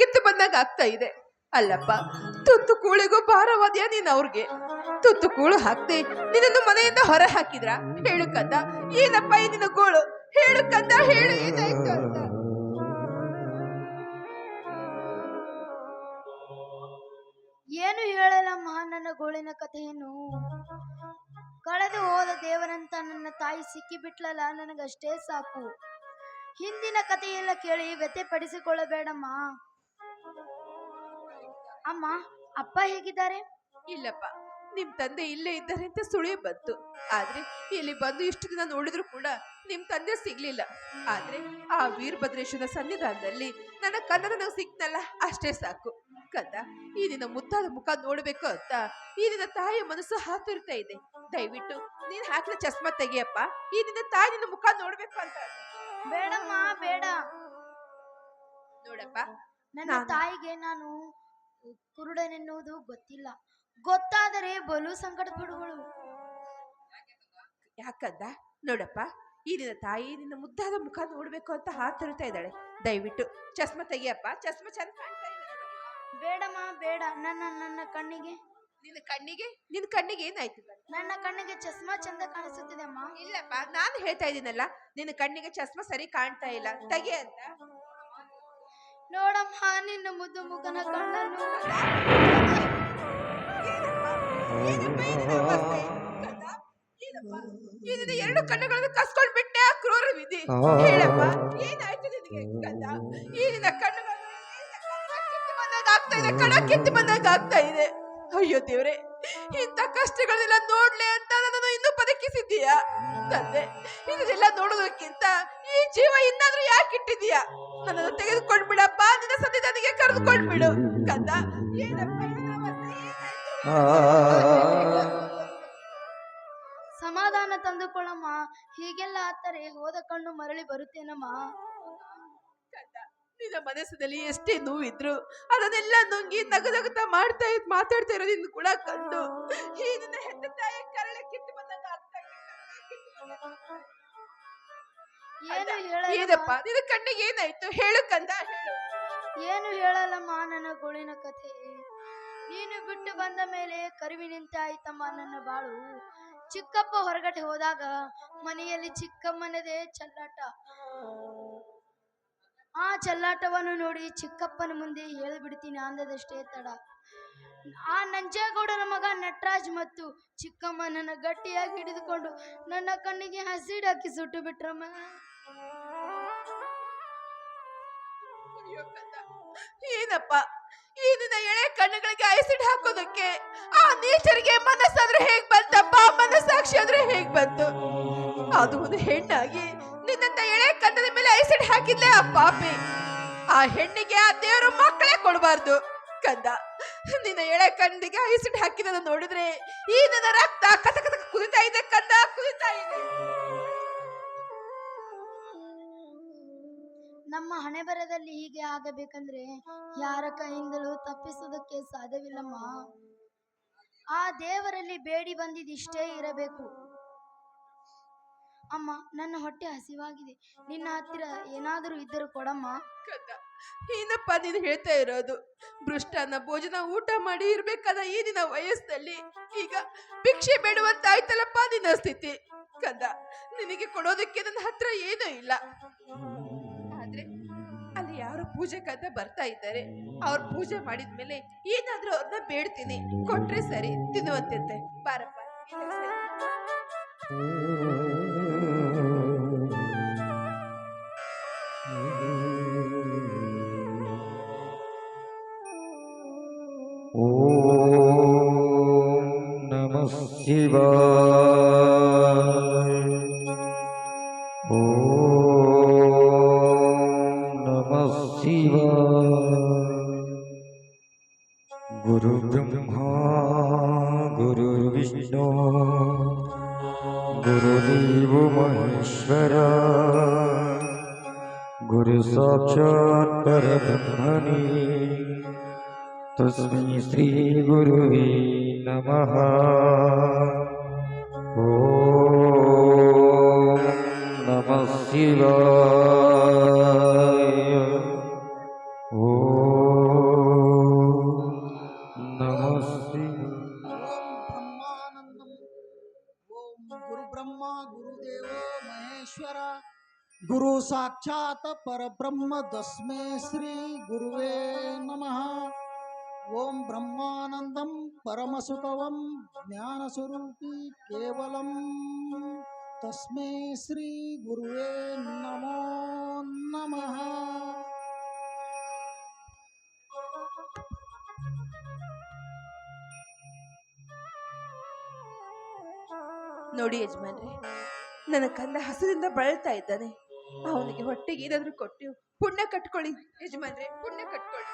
ಕಿತ್ತು ಬಂದಾಗ ಆಗ್ತಾ ಇದೆ. ಅಲ್ಲಪ್ಪ, ತುತ್ತು ಕೂಳಿಗೂ ಭಾರವಾದ್ಯ ನೀನ್ ಅವ್ರಿಗೆ? ತುತ್ತು ಕೂಳು ಹಾಕ್ದೆ ನಿನ್ನನ್ನು ಮನೆಯಿಂದ ಹೊರ ಹಾಕಿದ್ರ? ಹೇಳು ಕಂದ. ಏನಪ್ಪ ಈ ನಿನ್ನ ಗೋಳು? ಹೇಳು ಕಂದ, ಹೇಳು, ಏನಾಯ್ತು ಅಂತ. ಏನು ಹೇಳಲಮ್ಮ ನನ್ನ ಗೋಳಿನ ಕಥೆಯನ್ನು? ಕಳೆದು ಹೋದ ದೇವರಂತ ನನ್ನ ತಾಯಿ ಸಿಕ್ಕಿ ಬಿಟ್ಲಲ್ಲ ನನಗಷ್ಟೇ ಸಾಕು. ಹಿಂದಿನ ಕಥೆಯೆಲ್ಲ ಕೇಳಿ ವ್ಯಥೆ ಪಡಿಸಿಕೊಳ್ಳಬೇಡಮ್ಮ ಅಮ್ಮ ಅಪ್ಪ ಹೇಗಿದ್ದಾರೆ? ಇಲ್ಲಪ್ಪ ನಿಮ್ ತಂದೆ ಇಲ್ಲೇ ಇದ್ದಾರೆ ಅಂತ ಸುಳಿ ಬಂತು. ಆದ್ರೆ ಇಲ್ಲಿ ಬಂದು ಇಷ್ಟು ದಿನ ನೋಡಿದ್ರು ಕೂಡ ನಿಮ್ ತಂದೆ ಸಿಗ್ಲಿಲ್ಲ. ಆದ್ರೆ ಆ ವೀರಭದ್ರೇಶ್ವರ ಸನ್ನಿಧಾನದಲ್ಲಿ ನನ್ನ ಕನ್ನಡ ನಾವು ಸಿಕ್ತಲ್ಲ ಅಷ್ಟೇ ಸಾಕು. ಕಂದ ಈ ದಿನ ಮುತ್ತಾದ ಮುಖ ನೋಡ್ಬೇಕು ಅಂತ ಈ ದಿನ ತಾಯಿಯ ಮನಸ್ಸು ಹಾತುರ್ತಾ ಇದೆ. ದಯವಿಟ್ಟು ನೀನ್ ಹಾಕಿದ ಚಸ್ಮಾ ತೆಗಿಯಪ್ಪ ಈ ದಿನ ತಾಯಿ ನಿನ್ನ ಮುಖ ನೋಡ್ಬೇಕು ಅಂತ. ಬೇಡಮ್ಮ ಬೇಡ. ನೋಡಪ್ಪ ನನ್ನ ನಾನು- ತಾಯಿಗೆ ನಾನು ಕುರುಡನೆನ್ನುವುದು ಗೊತ್ತಿಲ್ಲ. ಗೊತ್ತಾದರೆ ಬಲು ಸಂಕಟ ಪಡುವಳು ಯಾಕಂದ? ನೋಡಪ್ಪ ಈ ನಿನ್ನ ತಾಯಿ ನಿನ್ನ ಮುದ್ದಾದ ಮುಖ ನೋಡ್ಬೇಕು ಅಂತ ಹಾತರುತ್ತಾ ಇದ್ದಾಳೆ. ದಯವಿಟ್ಟು ಚಸ್ಮ ತೆಗಿಯಪ್ಪ ಚಸ್ಮ ಚಂದ ಬೇಡಮ್ಮ ಬೇಡ. ನನ್ನ ನನ್ನ ಕಣ್ಣಿಗೆ. ನಿನ್ನ ಕಣ್ಣಿಗೆ? ನಿನ್ನ ಕಣ್ಣಿಗೆ ಏನಾಯ್ತು? ನನ್ನ ಕಣ್ಣಿಗೆ ಚಸ್ಮ ಚಂದ ಕಾಣಿಸುತ್ತಿದೆ ಅಮ್ಮ ಇಲ್ಲಪ್ಪ ನಾನು ಹೇಳ್ತಾ ಇದ್ದೀನಲ್ಲ ನಿನ್ನ ಕಣ್ಣಿಗೆ ಚಸ್ಮ ಸರಿ ಕಾಣ್ತಾ ಇಲ್ಲ. ತೆಗೆ ಅಂತ ನೋಡಮ್ಮ, ನಿನ್ನ ಮುದ್ದು ಮುಖನ ಕಣ್ಣನ್ನು. ಎರಡು ಕಣ್ಣುಗಳನ್ನು ಕಸ್ಕೊಂಡ್ ಬಿಟ್ಟೆ, ಆ ಕ್ರೂರ ವಿಧಿ. ಹೇಳಪ್ಪ ಏನಾಯ್ತು ನಿನಗೆ ಇದೆ ಕಣ ಕಿತ್ತು ಬಂದಾಗ ಆಗ್ತಾ ಇದೆ ಅಯ್ಯೋ ದೇವ್ರೆ, ಇಂಥ ಕಷ್ಟಗಳನ್ನೆಲ್ಲ ನೋಡ್ಲೆ ಅಂತ ನನ್ನನ್ನು ಇನ್ನೂ ಬದುಕಿಸಿದ್ದೀಯಾ? ತಂದೆ, ಇದನ್ನೆಲ್ಲ ನೋಡೋದಕ್ಕಿಂತ ಈ ಜೀವ ಇನ್ನಾದ್ರೂ ಯಾಕೆ ಇಟ್ಟಿದೀಯಾ ನನ್ನನ್ನು ತೆಗೆದುಕೊಂಡ್ ನಿನ್ನ ಸದ್ಯ ನನಗೆ ಕರೆದುಕೊಂಡ್ಬಿಡು ಕಂದ ಏನಪ್ಪ ಇದು ಸಮಾಧಾನ ತಂದುಕೊಳ್ಳಮ್ಮ. ಹೀಗೆಲ್ಲ ಆತರೆ ಹೋದ ಕಣ್ಣು ಮರಳಿ ಬರುತ್ತೇನಮ್ಮ. ಕಂದ, ನಿನ್ನ ಮನಸ್ಸಿನಲ್ಲಿ ಎಷ್ಟೇ ನೋವಿದ್ರು ಅದನ್ನೆಲ್ಲ ನುಂಗಿ ನಗನಗುತ್ತಾ ಮಾಡ್ತಾ ಇದ್ ಮಾತಾಡ್ತಾ ಇರೋದ್ರಿಂದ ಕೂಡ ಕಂಡು ಈ ನಿನ್ನ ಹೆತ್ತ ತಾಯಿ ಕರಳೆ ಕಿತ್ತು ಬಂದಾಗ ಏನಪ್ಪ ಇದು. ನಿನ್ನ ಕಣ್ಣಿಗೆ ಏನಾಯ್ತು? ಹೇಳು ಕಂದ ಹೇಳು. ಏನು ಹೇಳಲ್ಲಮ್ಮ ನನ್ನ ಗುಳಿನ ಕಥೆ? ನೀನು ಬಿಟ್ಟು ಬಂದ ಮೇಲೆ ಕರಿವಿ ಆಯ್ತಮ್ಮ ನನ್ನ ಬಾಳು. ಚಿಕ್ಕಪ್ಪ ಹೊರಗಡೆ ಹೋದಾಗ ಮನೆಯಲ್ಲಿ ಚಿಕ್ಕಮ್ಮನದೇ ಚಲ್ಲಾಟ. ಆ ಚಲ್ಲಾಟವನ್ನು ನೋಡಿ ಚಿಕ್ಕಪ್ಪನ ಮುಂದೆ ಹೇಳ್ಬಿಡ್ತೀನಿ ಅಂದದಷ್ಟೇ ತಡ. ಆ ನಂಜೇಗೌಡನ ಮಗ ನಟರಾಜ್ ಮತ್ತು ಚಿಕ್ಕಮ್ಮ ನನ್ನ ಗಟ್ಟಿಯಾಗಿ ಹಿಡಿದುಕೊಂಡು ನನ್ನ ಕಣ್ಣಿಗೆ ಹಸಿಡಾಕಿ ಸುಟ್ಟು ಬಿಟ್ರಮ್ಮ. ಏನಪ್ಪ? ಈ ನಿನ್ನ ಎಳೆ ಕಣ್ಣುಗಳಿಗೆ ಐಸಿಡ್ ಹಾಕೋದಕ್ಕೆ ಆ ನೇಚರ್ಗೆ ಮನಸ್ಸಾದ್ರೆ ಹೇಗ್ ಬಂತಪ್ಪ? ಮನಸ್ಸಾಕ್ಷಿ ಆದ್ರೆ ಹೇಗ್ ಬಂತು? ಅದು ಒಂದು ಹೆಣ್ಣಾಗಿ ನಿನ್ನಂತ ಎಳೆ ಕಣ್ಣದ ಮೇಲೆ ಐಸಿಡ್ ಹಾಕಿದ್ಲೆ ಆ ಪಾಪಿ. ಆ ಹೆಣ್ಣಿಗೆ ಆ ದೇವರು ಮಕ್ಕಳೇ ಕೊಡಬಾರ್ದು. ಕಂದ, ನಿನ್ನ ಎಳೆ ಕಣ್ಣಿಗೆ ಐಸಿಡ್ ಹಾಕಿದ ನೋಡಿದ್ರೆ ಈ ನನ್ನ ರಕ್ತ ಕಥ ಕಥ ಕುದಿತಾ ಇದೆ ಕಂದ ಕುದಿತಾ ಇದೆ. ನಮ್ಮ ಹಣೆಬರದಲ್ಲಿ ಹೀಗೆ ಆಗಬೇಕಂದ್ರೆ ಯಾರ ಕೈಯಿಂದಲೂ ತಪ್ಪಿಸುವುದಕ್ಕೆ ಸಾಧ್ಯವಿಲ್ಲಮ್ಮ. ಆ ದೇವರಲ್ಲಿ ಬೇಡಿ ಬಂದಿದಿಷ್ಟೇ ಇರಬೇಕು. ಅಮ್ಮ ನನ್ನ ಹೊಟ್ಟೆ ಹಸಿವಾಗಿದೆ. ನಿನ್ನ ಹತ್ತಿರ ಏನಾದರೂ ಇದ್ದರೂ ಕೊಡಮ್ಮ. ಕಂದ ಏನಪ್ಪ ನೀನು ಹೇಳ್ತಾ ಇರೋದು? ಭೃಷ್ಟನ ಭೋಜನ ಊಟ ಮಾಡಿ ಇರ್ಬೇಕಾದ ಈ ದಿನ ವಯಸ್ಸಲ್ಲಿ ಈಗ ಭಿಕ್ಷೆ ಬೇಡುವಂತಾಯ್ತಲ್ಲಪ್ಪ ನಿನ್ನ ಸ್ಥಿತಿ? ಕದ ನಿನಗೆ ಕೊಡೋದಕ್ಕೆ ನನ್ನ ಹತ್ರ ಏನೂ ಇಲ್ಲ. ಪೂಜೆಗಂತ ಬರ್ತಾ ಇದ್ದಾರೆ. ಅವ್ರು ಪೂಜೆ ಮಾಡಿದ ಮೇಲೆ ಏನಾದ್ರೂ ಅವ್ರನ್ನ ಬೇಡ್ತೀನಿ, ಕೊಟ್ರೆ ಸರಿ ತಿನ್ನುವಂತೆ ಬಾರಪ್ಪ. ಓ ನಮಃ ॐ गुरुब्रह्मा गुरुर्विष्णु गुरुदेवो महेश्वरा गुरुसाक्षात् परब्रह्मणे तस्मै श्रीगुरुवे नमः ॐ नमः शिवाय ಸಾಕ್ಷಾತ್ ಪರಬ್ರಹ್ಮ ತಸ್ಮೈ ಶ್ರೀ ಗುರುವೇ ನಮಃ ಓಂ ಬ್ರಹ್ಮಾನಂದಂ ಪರಮಸುತವಂ ಜ್ಞಾನ ಸ್ವರೂಪಿ ಕೇವಲಂ ತಸ್ಮೈ ಶ್ರೀ ಗುರುವೇ ನಮೋ ನಮಃ ನೋಡಿ ಯಜಮಾನ್ರೆ ನನ್ನ ಕಂದ ಹಸದಿಂದ ಬಳಲ್ತಾ ಇದ್ದಾನೆ ಅವನಿಗೆ ಹೊಟ್ಟೆಗೆ ಏನಾದ್ರೂ ಕೊಟ್ಟು ಪುಣ್ಯ ಕಟ್ಕೊಳ್ಳಿ ಯಜಮಾನ್ರೆ ಪುಣ್ಯ ಕಟ್ಕೊಳ್ಳಿ.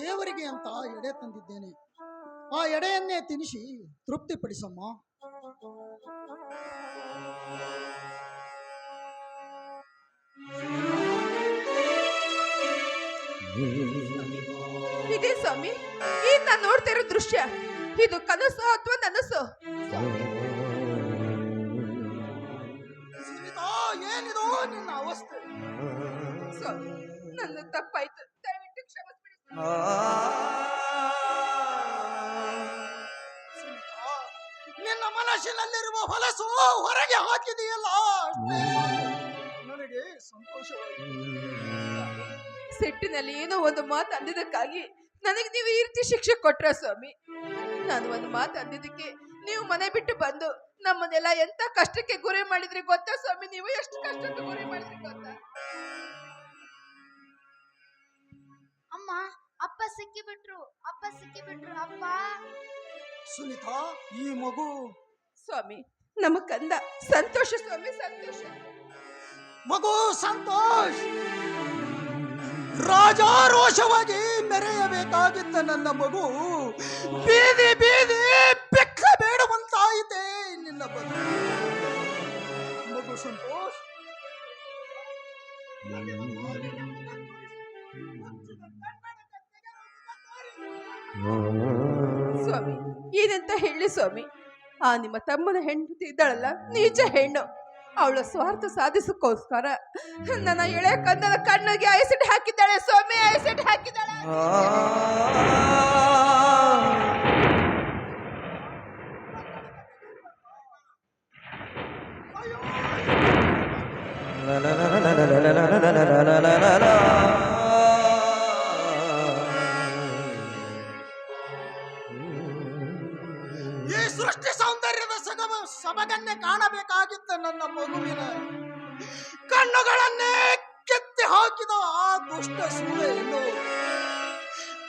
ದೇವರಿಗೆ ಅಂತ ಎಡೆ ತಂದಿದ್ದೇನೆ. ಆ ಎಡೆಯನ್ನೇ ತಿನಿಸಿ ತೃಪ್ತಿಪಡಿಸಮ್ಮ. ಇದೇ ಸ್ವಾಮಿ ಈ ನಾನು ನೋಡ್ತಿರೋ ದೃಶ್ಯ ಇದು ಕನಸು ಅಥವಾ ನನಸು? ತಪ್ಪಾಯ್ತು. ದಯವಿಟ್ಟು ಕ್ಷಮಿಸ್ಬಿಡಿ. ನಿನ್ನ ಮನಸ್ಸಿನಲ್ಲಿರುವ ಹೊಲಸು ಹೊರಗೆ ಹಾಕಿದೆಯಲ್ಲ. ನನಗೆ ಸಂತೋಷವಾಗಿದೆ ಸೆಟ್ಟಿನಲ್ಲಿ ಏನೋ ಒಂದು ಮಾತು ಅಂದಿದ್ದಕ್ಕಾಗಿ ನನಗೆ ನೀವು ಈ ರೀತಿ ಶಿಕ್ಷೆ ಕೊಟ್ರ ಸ್ವಾಮಿ. ನಾನು ಒಂದು ಮಾತು ಅಂದಿದ್ದಕ್ಕೆ ನೀವು ಮನೆ ಬಿಟ್ಟು ಬಂದು ನಮ್ಮನ್ನೆಲ್ಲ ಎಂತ ಕಷ್ಟಕ್ಕೆ ಗುರಿ ಮಾಡಿದ್ರಿ ಗೊತ್ತಾ ಸ್ವಾಮಿ? ನೀವು ಎಷ್ಟು ಕಷ್ಟಕ್ಕೆ ಗುರಿ ಮಾಡಿದ್ರಿ ಗೊತ್ತಾ? ಅಮ್ಮ ಅಪ್ಪ ಸಿಕ್ಕಿಬಿಟ್ರು ಅಪ್ಪ ಸಿಕ್ಕಿಬಿಟ್ರು ಅಪ್ಪ. ಸುನೀತಾ ಈ ಮಗು. ಸ್ವಾಮಿ ನಮ್ಮ ಕಂದ. ಸಂತೋಷ ಸ್ವಾಮಿ ಸಂತೋಷ. ಮಗು ಸಂತೋಷ್! ರಾಜಾರೋಷವಾಗಿ ಮೆರೆಯಬೇಕಾಗಿತ್ತ ನನ್ನ ಮಗು. ಬೀದಿ ಬೀದಿ ಹೇಳಿ ಸ್ವಾಮಿ ಆ ನಿಮ್ಮ ತಮ್ಮನ ಹೆಂಡತಿ ಇದ್ದಾಳಲ್ಲ ನಿಜ ಹೆಣ್ಣು ಅವಳ ಸ್ವಾರ್ಥ ಸಾಧಿಸಕ್ಕೋಸ್ಕರ ನನ್ನ ಎಳೆ ಕಂದನ ಕಣ್ಣಿಗೆ ಐಸಿಡ್ ಹಾಕಿದ್ದಾಳೆ ಸ್ವಾಮಿ ಐಸಿಡ್ ಹಾಕಿದ್ದಾಳೆ ಈ ಕಾಣಬೇಕಾಗಿತ್ತು ನನ್ನ ಮಗುವಿನ. ಕಣ್ಣುಗಳನ್ನೇ ಕೆತ್ತಿ ಹಾಕಿದ ಆ ದುಷ್ಟ ಸೂಳೆಯನ್ನು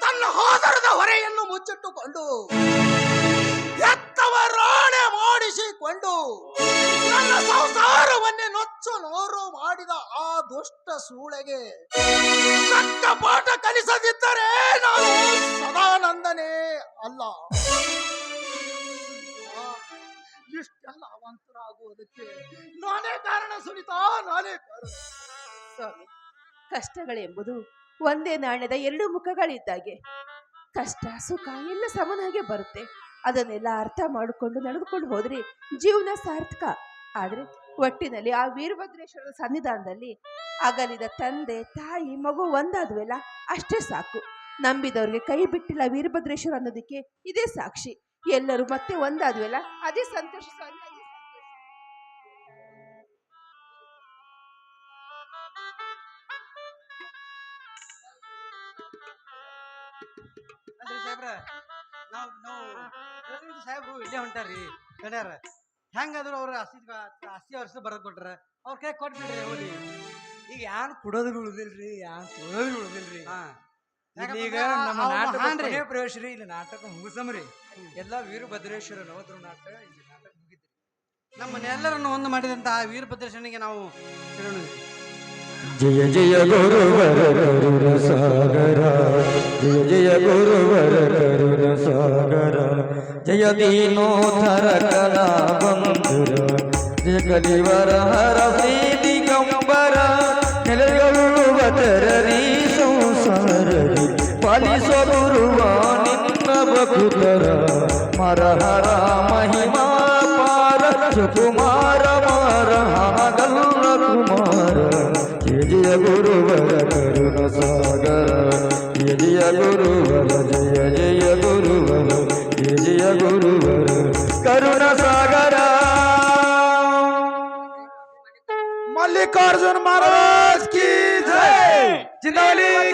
ತನ್ನ ಹೋದರದ ಹೊರೆಯನ್ನು ಮುಚ್ಚಿಟ್ಟುಕೊಂಡು ಎತ್ತವರಾಣೆ ಮಾಡಿಸಿಕೊಂಡು ನನ್ನ ಸಂಸಾರವನ್ನೇ ನೊಚ್ಚು ನೋರು ಮಾಡಿದ ಆ ದುಷ್ಟ ಸೂಳೆಗೆ ತಕ್ಕ ಪಾಠ ಕಲಿಸದಿದ್ದರೆ ನಾನು ಸದಾನಂದನೇ ಅಲ್ಲ. ಇಷ್ಟೆಲ್ಲ ಅವಾಂತರಾಗುವುದಕ್ಕೆ ನಾನೇ ಕಾರಣ ಸುನಿತಾ, ನಾನೇ ಕಾರಣ. ಸ್ವಾಮಿ, ಕಷ್ಟಗಳೆಂಬುದು ಒಂದೇ ನಾಣ್ಯದ ಎರಡು ಮುಖಗಳಿದ್ದಾಗೆ. ಕಷ್ಟ, ಸುಖ ಎಲ್ಲ ಸಮನಾಗೆ ಬರುತ್ತೆ. ಅದನ್ನೆಲ್ಲ ಅರ್ಥ ಮಾಡಿಕೊಂಡು ನಡೆದುಕೊಂಡು ಹೋದ್ರೆ ಜೀವನ ಸಾರ್ಥಕ. ಆದ್ರೆ ಒಟ್ಟಿನಲ್ಲಿ ಆ ವೀರಭದ್ರೇಶ್ವರ ಸನ್ನಿಧಾನದಲ್ಲಿ ಅಗಲಿದ ತಂದೆ, ತಾಯಿ, ಮಗು ಒಂದಾದ್ವೆಲ್ಲ ಅಷ್ಟೇ ಸಾಕು. ನಂಬಿದವ್ರಿಗೆ ಕೈ ಬಿಟ್ಟಿಲ್ಲ ವೀರಭದ್ರೇಶ್ವರ ಅನ್ನೋದಕ್ಕೆ ಇದೇ ಸಾಕ್ಷಿ. ಎಲ್ಲರೂ ಮತ್ತೆ ಒಂದಾದ್ವೆಲ್ಲ ಅದೇ ಸಂತೋಷ ಸ್ವಾಮಿ. ಸಾಹೇಬ್ರ ನಾವು ನಾವು ಪ್ರತಿನಿಧಿ ಸಾಹೇಬ್ರು ಇಲ್ಲೇ ಹೊಂಟಾರಿ ಗಣ್ಯಾರ. ಹೆಂಗಾದ್ರು ಅವ್ರ ಆಸ್ತಿ ಆಸ್ತಿ ವರ್ಷ ಬರೋದು ಕೊಟ್ರ ಅವ್ರ ಕೈ ಕೊಟ್ಬಿಡ್ರಿ ಹೋಗಿ ಈಗ ಯಾರು ಕುಡೋದು ಉಳಿದಿಲ್ರಿ ಯಾರು ತೊಳೋದು ಉಳಿದಿಲ್ರಿ. ಹಾ. ಈಗ ನಮ್ಮ ನಾಟಕ. ಪ್ರವೇಶ ರೀ ಇಲ್ಲಿ ನಾಟಕ ಮುಗಿಸಮ್ರಿ. ಎಲ್ಲಾ ವೀರಭದ್ರೇಶ್ವರ ನವದ್ರು ನಾಟಕ ಇಲ್ಲಿ ನಾಟಕ ಮುಗಿದ್ರಿ ನಮ್ಮನ್ನೆಲ್ಲರನ್ನು ಒಂದು ಮಾಡಿದಂತ ವೀರಭದ್ರೇಶ್ವರನಿಗೆ ನಾವು ನಾವು जय जय गुरुवर करुण सागरा। जय जय गुरुवर करुण सागरा। जय दीनो थर कला बंधुरा। जय कलिवर हर सीति कंबरा। निलगलुवतरी संसार पाली स्वगुरुवा नव बखुतरा मर हरा महिमा पार। सुकुमारा गुरुवर करुण सागर। जय जिया गुरुवर, जय जय गुरुवर जय जिया गुरुवर, करुण सागर। मल्लिकार्जुन महाराज की जय। जिंदाली